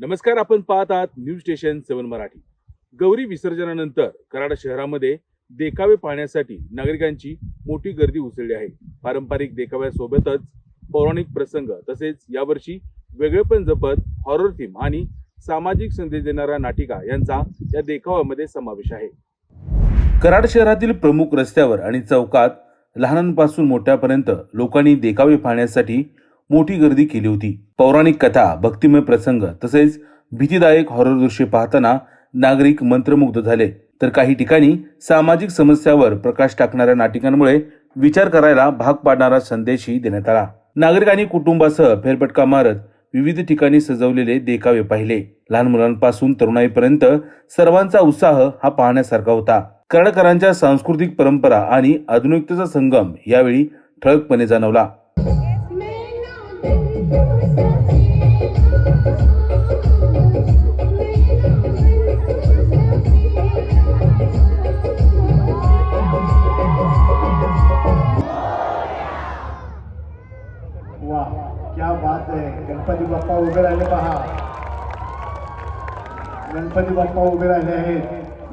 नमस्कार आपण पाहत आहात news station seven Marathi. Gauri विसर्जनानंतर Karad शहरामध्ये देखावे पाहण्यासाठी नागरिकांची मोठी गर्दी उसळली आहे. पारंपरिक देखाव्यासोबतच पौराणिक प्रसंग तसेच यावर्षी वेगळेपण जपत हॉरर थीम आणि सामाजिक संदेश देणारा नाटिका यांचा या देखाव्यामध्ये समावेश आहे. कराड शहरातील प्रमुख रस्त्यावर आणि चौकात लहानांपासून मोठ्यापर्यंत लोकांनी देखावे पाहण्यासाठी मोठी गर्दी केली होती. पौराणिक कथा भक्तिमय प्रसंग तसेच भीतीदायक हॉरर दृश्य पाहताना नागरिक मंत्रमुग्ध झाले. तर काही ठिकाणी सामाजिक समस्यावर प्रकाश टाकणाऱ्या नाटिकांमुळे विचार करायला भाग पाडणारा संदेशही देण्यात आला. नागरिकांनी कुटुंबासह फेरफटका मारत विविध ठिकाणी सजवलेले देखावे पाहिले. लहान मुलांपासून तरुणाईपर्यंत सर्वांचा उत्साह हा पाहण्यासारखा होता. कर्णकरांच्या सांस्कृतिक परंपरा आणि आधुनिकतेचा संगम यावेळी ठळकपणे जाणवला. गणपती बाप्पा उभे राहिले पहा. गणपती बाप्पा उभे राहिले आहेत.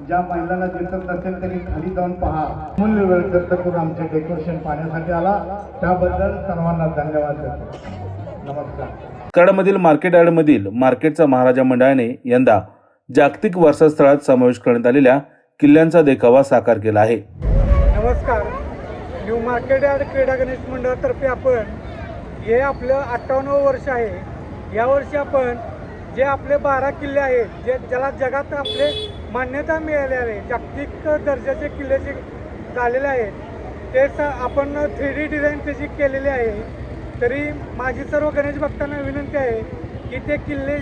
ज्या महिलांना दिसत नसेल तरी खाली जाऊन पहा. मूल्य वेळ खर्च करून आमचे डेकोरेशन पाहण्यासाठी आला त्याबद्दल सर्वांना धन्यवाद देतो. नमस्कार. कराडमधील मार्केट यार्डमधील मार्केटचा महाराजा मंडळाने यंदा जागतिक वारसा स्थळात समावेश करण्यात आलेल्या किल्ल्यांचा देखावा साकार केला आहे. नमस्कार. न्यू मार्केट यार्ड क्रीडा गणेश मंडळातर्फे आपण हे आपलं अठ्ठावन्नवं वर्ष आहे. यावर्षी आपण जे आपले बारा किल्ले आहेत जे ज्याला जगात आपले मान्यता मिळाली आहे जागतिक दर्जाचे किल्ले जे झालेले आहेत ते स आपण थ्री डी डिझाईन त्याची केलेली आहे. तरी माझी सर्व गणेश भक्तांना विनंती आहे की ते किल्ले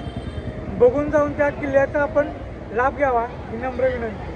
बघून जाऊन त्या किल्ल्याचा आपण लाभ घ्यावा ही नम्र विनंती.